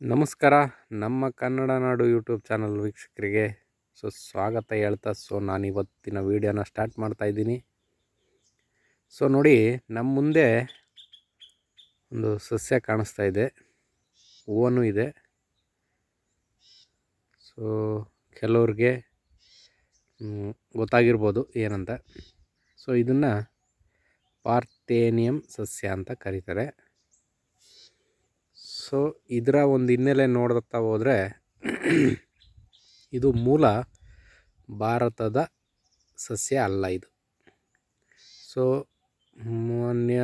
ನಮಸ್ಕಾರ. ನಮ್ಮ ಕನ್ನಡ ನಾಡು YouTube channel ವೀಕ್ಷಕರಿಗೆ ಸೊ ಸ್ವಾಗತ ಹೇಳ್ತಾ, ಸೊ ನಾನು ಇವತ್ತಿನ ವೀಡಿಯೋನ ಸ್ಟಾರ್ಟ್ ಮಾಡ್ತಾ ಇದ್ದೀನಿ. ಸೊ ನೋಡಿ, ನಮ್ಮ ಮುಂದೆ ಒಂದು ಸಸ್ಯ ಕಾಣಿಸ್ತಾ ಇದೆ, ಹೂವನೂ ಇದೆ. ಸೊ ಕೆಲವ್ರಿಗೆ ಗೊತ್ತಾಗಿರ್ಬೋದು ಏನಂತ. ಸೊ ಇದನ್ನು ಪಾರ್ಥೇನಿಯಂ ಸಸ್ಯ ಅಂತ ಕರೀತಾರೆ. ಸೊ, ಇದರ ಒಂದು ಹಿನ್ನೆಲೆ ನೋಡ್ತಾ ಹೋದರೆ, ಇದು ಮೂಲ ಭಾರತದ ಸಸ್ಯ ಅಲ್ಲ ಇದು. ಸೊ, ಮಾನ್ಯ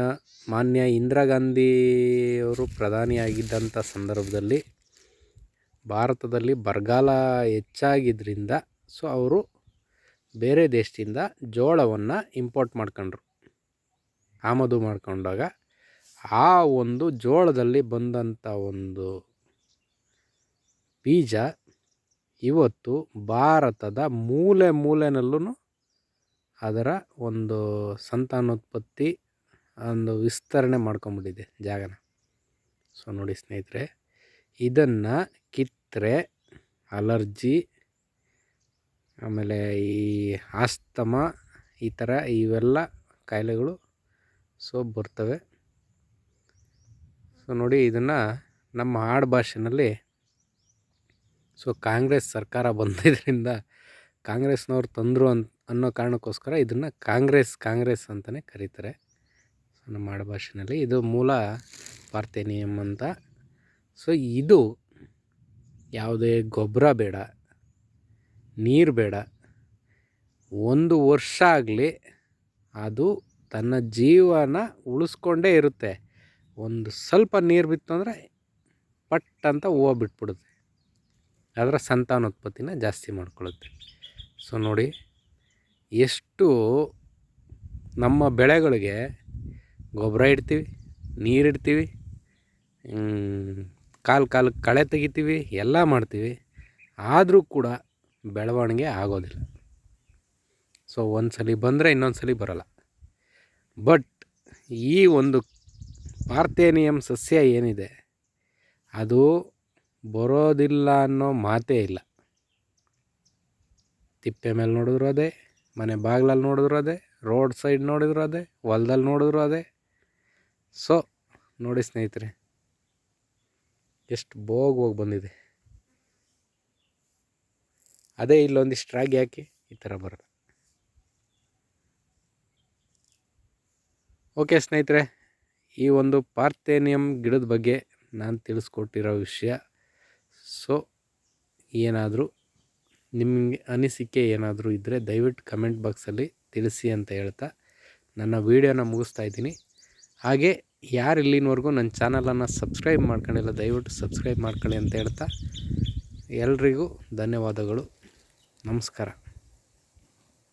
ಮಾನ್ಯ ಇಂದಿರಾ ಗಾಂಧಿಯವರು ಪ್ರಧಾನಿಯಾಗಿದ್ದಂಥ ಸಂದರ್ಭದಲ್ಲಿ ಭಾರತದಲ್ಲಿ ಬರಗಾಲ ಹೆಚ್ಚಾಗಿದ್ದರಿಂದ ಸೊ ಅವರು ಬೇರೆ ದೇಶದಿಂದ ಜೋಳವನ್ನು ಇಂಪೋರ್ಟ್ ಮಾಡ್ಕೊಂಡ್ರು. ಆಮದು ಮಾಡ್ಕೊಂಡಾಗ ಆ ಒಂದು ಜೋಳದಲ್ಲಿ ಬಂದಂಥ ಒಂದು ಬೀಜ ಇವತ್ತು ಭಾರತದ ಮೂಲೆ ಮೂಲೆನಲ್ಲೂ ಅದರ ಒಂದು ಸಂತಾನೋತ್ಪತ್ತಿ, ಒಂದು ವಿಸ್ತರಣೆ ಮಾಡ್ಕೊಂಬಿಟ್ಟಿದೆ ಜಾಗನ. ಸೊ ನೋಡಿ ಸ್ನೇಹಿತರೆ, ಇದನ್ನು ಕಿತ್ತರೆ, ಅಲರ್ಜಿ, ಆಮೇಲೆ ಈ ಆಸ್ತಮ, ಈ ಥರ ಇವೆಲ್ಲ ಕಾಯಿಲೆಗಳು ಸೊ ಬರ್ತವೆ. ಸೊ ನೋಡಿ ಇದನ್ನು ನಮ್ಮ ಆಡು ಭಾಷೆನಲ್ಲಿ, ಸೊ ಕಾಂಗ್ರೆಸ್ ಸರ್ಕಾರ ಬಂದಿದ್ದರಿಂದ ಕಾಂಗ್ರೆಸ್ನವ್ರು ತಂದರು ಅಂತ ಅನ್ನೋ ಕಾರಣಕ್ಕೋಸ್ಕರ ಇದನ್ನು ಕಾಂಗ್ರೆಸ್ ಕಾಂಗ್ರೆಸ್ ಅಂತಲೇ ಕರೀತಾರೆ. ಸೊ ನಮ್ಮ ಆಡುಭಾಷೆನಲ್ಲಿ ಇದು ಮೂಲ ಪಾರ್ಥೇನಿಯಂ ಅಂತ. ಸೊ ಇದು ಯಾವುದೇ ಗೊಬ್ಬರ ಬೇಡ, ನೀರು ಬೇಡ. ಒಂದು ವರ್ಷ ಆಗಲಿ ಅದು ತನ್ನ ಜೀವನ ಉಳಿಸ್ಕೊಂಡೇ ಇರುತ್ತೆ. ಒಂದು ಸ್ವಲ್ಪ ನೀರು ಬಿತ್ತು ಅಂದರೆ ಪಟ್ ಅಂತ ಹೂವು ಬಿಟ್ಬಿಡುತ್ತೆ. ಅದರ ಸಂತಾನೋತ್ಪತ್ತಿನ ಜಾಸ್ತಿ ಮಾಡ್ಕೊಳ್ಳುತ್ತೆ. ಸೊ ನೋಡಿ, ಎಷ್ಟು ನಮ್ಮ ಬೆಳೆಗಳಿಗೆ ಗೊಬ್ಬರ ಇಡ್ತೀವಿ, ನೀರು ಇಡ್ತೀವಿ ಕಾಲು ಕಾಲಕ್ಕೆ ಕಳೆ ತೆಗಿತೀವಿ, ಎಲ್ಲ ಮಾಡ್ತೀವಿ. ಆದರೂ ಕೂಡ ಬೆಳವಣಿಗೆ ಆಗೋದಿಲ್ಲ. ಸೊ ಒಂದು ಸಲ ಬಂದರೆ ಇನ್ನೊಂದು ಸಲ ಬರೋಲ್ಲ. ಬಟ್ ಈ ಒಂದು ಪಾರ್ಥೇನಿಯಂ ಸಸ್ಯ ಏನಿದೆ? ಅದು ಬರೋದಿಲ್ಲ ಅನ್ನೋ ಮಾತೇ ಇಲ್ಲ. ತಿಪ್ಪೆ ಮೇಲೆ ನೋಡಿದ್ರು ಅದೇ, ಮನೆ ಬಾಗಿಲಲ್ಲಿ ನೋಡಿದ್ರು ಅದೇ, ರೋಡ್ ಸೈಡ್ ನೋಡಿದ್ರು ಅದೇ, ಹೊಲ್ದಲ್ಲಿ ನೋಡಿದ್ರು ಅದೇ. ಸೊ, ನೋಡಿ ಸ್ನೇಹಿತರೆ, ಎಷ್ಟು ಬೋಗ್ ಹೋಗಿ ಬಂದಿದೆ. ಅದೇ ಇಲ್ಲೊಂದಿಷ್ಟು ರಾಗಿ ಹಾಕಿ ಈ ಥರ ಬರೋದು. ಓಕೆ ಸ್ನೇಹಿತರೆ ಈ ಒಂದು ಪಾರ್ಥೇನಿಯಂ ಗಿಡದ ಬಗ್ಗೆ ನಾನು ತಿಳಿಸ್ಕೊಟ್ಟಿರೋ ವಿಷಯ. ಸೊ ಏನಾದರೂ ನಿಮಗೆ ಅನಿಸಿಕೆ ಏನಾದರೂ ಇದ್ದರೆ ದಯವಿಟ್ಟು ಕಮೆಂಟ್ ಬಾಕ್ಸಲ್ಲಿ ತಿಳಿಸಿ ಅಂತ ಹೇಳ್ತಾ ನನ್ನ ವೀಡಿಯೋನ ಮುಗಿಸ್ತಾ ಇದ್ದೀನಿ. ಹಾಗೆ ಯಾರು ಇಲ್ಲಿನವರೆಗೂ ನನ್ನ ಚಾನಲನ್ನು ಸಬ್ಸ್ಕ್ರೈಬ್ ಮಾಡ್ಕೊಂಡಿಲ್ಲ, ದಯವಿಟ್ಟು ಸಬ್ಸ್ಕ್ರೈಬ್ ಮಾಡ್ಕೊಳ್ಳಿ ಅಂತ ಹೇಳ್ತಾ ಎಲ್ರಿಗೂ ಧನ್ಯವಾದಗಳು. ನಮಸ್ಕಾರ.